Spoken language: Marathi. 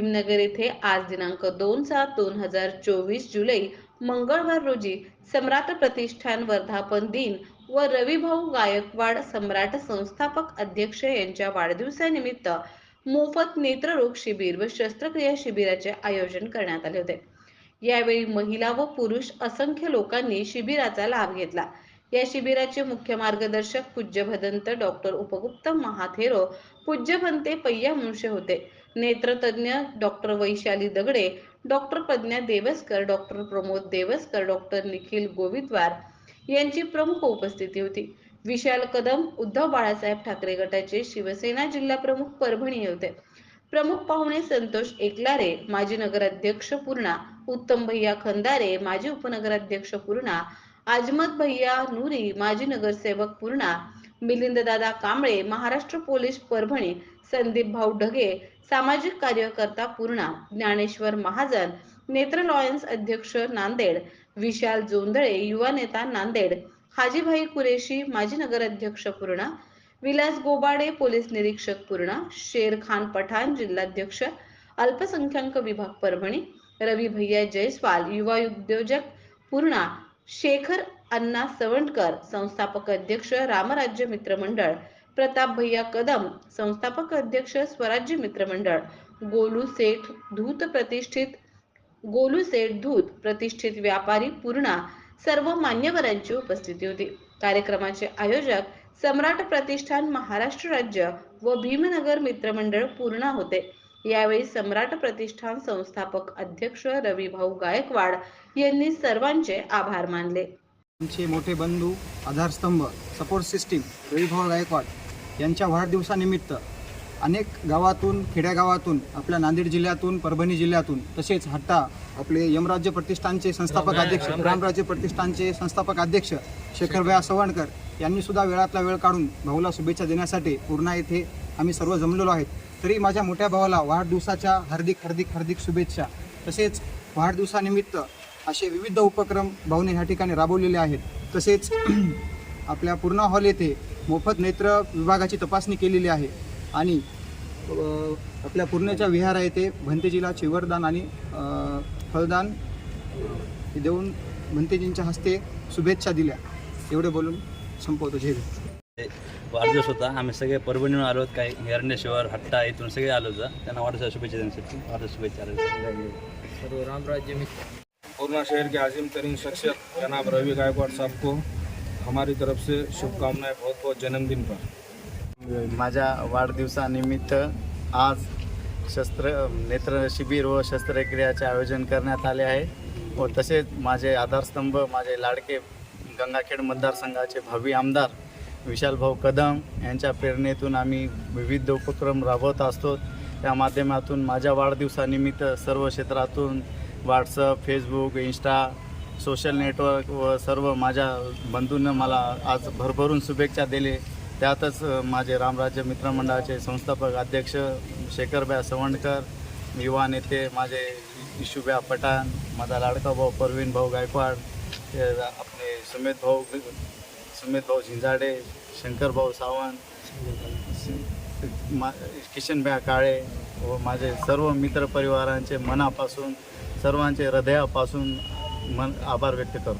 भीमनगर येथे आज दिनांक दोन सात दोन हजार चोवीस जुलै मंगळवार रोजी सम्राट प्रतिष्ठान वर्धापन दिन व रविभाऊ गायकवाड सम्राट संस्थापक अध्यक्ष यांच्या वाढदिवसानिमित्त मोफत नेत्ररोग शिबिर व शस्त्रक्रिया शिबिराचे आयोजन करण्यात आले होते. यावेळी महिला व पुरुष असंख्य लोकांनी शिबिराचा लाभ घेतला. या शिबिराचे मुख्य मार्गदर्शक पूज्य भदंत डॉक्टर उपगुप्त महाथेरो पूज्य भंते पय्या मुंशे होते. नेत्रतज्ञ doctor Vaishali Dagade doctor Pragya Devaskar doctor Pramod Devaskar doctor Nikhil Govidwar यांची प्रमुख उपस्थिती होती. विशाल कदम उद्धव बाळासाहेब ठाकरे गटाचे शिवसेना जिल्हा प्रमुख परभणी होते. प्रमुख पाहुणे संतोष एकलारे माजी नगराध्यक्ष पूर्णा उत्तम भैया खंदारे माजी उपनगराध्यक्ष पूर्णा आजमत भैया नूरी माजी नगरसेवक पूर्णा मिलिंद दादा कांबळे महाराष्ट्र पोलीस परभणी संदीप भाऊ ढगे सामाजिक कार्यकर्ता पूर्णा ज्ञानेश्वर महाजन नेत्र लॉयन्स अध्यक्ष नांदेड विशाल जोंधळे युवा नेता नांदेड हाजीभाई कुरेशी माजी नगराध्यक्ष पूर्णा विलास गोबाडे पोलीस निरीक्षक पूर्णा शेर खान पठाण जिल्हाध्यक्ष अल्पसंख्याक विभाग परभणी रवी भैया जयस्वाल युवा उद्योजक पूर्णा शेखर अण्णा सवंडकर संस्थापक अध्यक्ष रामराज्य मित्र मंडळ प्रताप भैया कदम संस्थापक अध्यक्ष स्वराज्य मित्र मंडळ गोलू सेठ धूत प्रतिष्ठित गोलू सेठ धूत प्रतिष्ठित व्यापारी पूर्णा सर्व मान्यवरांची उपस्थिती होती. कार्यक्रमाचे आयोजक सम्राट प्रतिष्ठान महाराष्ट्र राज्य व भीमनगर मित्रमंडळ पूर्णा होते. यावेळी सम्राट प्रतिष्ठान संस्थापक अध्यक्ष रविभाऊ गायकवाड यांनी सर्वांचे आभार मानले. आमचे मोठे बंधू आधारस्तंभ सपोर्ट सिस्टीम रविभाऊ गायकवाड यांच्या वाढदिवसानिमित्त अनेक गावातून खेड्यागावातून आपल्या नांदेड जिल्ह्यातून परभणी जिल्ह्यातून तसेच हट्टा आपले यमराज्य प्रतिष्ठानचे संस्थापक अध्यक्ष रामराज्य प्रतिष्ठानचे संस्थापक अध्यक्ष शेखरभया चव्हाणकर यांनी सुद्धा वेळातला वेळ काढून भाऊला शुभेच्छा देण्यासाठी पूर्णा येथे आम्ही सर्व जमलेलो आहेत. तरी माझ्या मोठ्या भावाला वाढदिवसाच्या हार्दिक हार्दिक हार्दिक शुभेच्छा. तसेच वाढदिवसानिमित्त असे विविध उपक्रम भाऊने ह्या ठिकाणी राबवलेले आहेत. तसेच आपल्या पूर्णा हॉल येथे मोफत नेत्र विभागाची तपासणी केलेली आहे. आणि आपल्या पूर्णेच्या विहारा येथे भंतेजीला चिवरदान आणि फलदान देऊन भंतेजींच्या हस्ते शुभेच्छा दिल्या. एवढे बोलून संपवतो. झेल वाढदिवस होता. आम्ही सगळे परभणीहून आलो काही हिरण्येश्वर हट्टा इथून सगळे आलो होता. त्यांना वाढदिवसा शुभेच्छा देण्यासाठी वाढदिवस शुभेच्छा. सर्व रामराज्य मित्र. पूर्णा शहर के आजिम तरीन शख्सियत जनाब रवि गायकवाड़ साहब को हमारी तरफ से शुभकामनाएं बहुत बहुत जन्मदिन पर। माझ्या वाढदिवसानिमित्त आज शस्त्र नेत्र शिबिर व शस्त्रक्रियाचे आयोजन करण्यात आले आहे. व तसेच माझे आधारस्तंभ माझे लाडके गंगाखेड मतदारसंघाचे भावी आमदार विशालभाऊ कदम यांच्या प्रेरणेतून आम्ही विविध उपक्रम राबवत असतो. त्या माध्यमातून माझ्या वाढदिवसानिमित्त सर्व क्षेत्रातून WhatsApp Facebook Insta social network व सर्व माझ्या बंधूंना मला आज भरभरून शुभेच्छा दिले. त्यातच माझे रामराज्य मित्रमंडळाचे संस्थापक अध्यक्ष शेखरभ्या सवंडकर युवा नेते माझे इशुभ्या पठाण माझा लाडका भाऊ परवीन भाऊ गायकवाड आपले सुमेध भाऊ सुमित भाऊ झिंजाडे शंकर भाऊ सावंत मा किशनभ्या काळे व माझे सर्व मित्रपरिवारांचे मनापासून सर्वांचे हृदयापासून मन आभार व्यक्त करतो.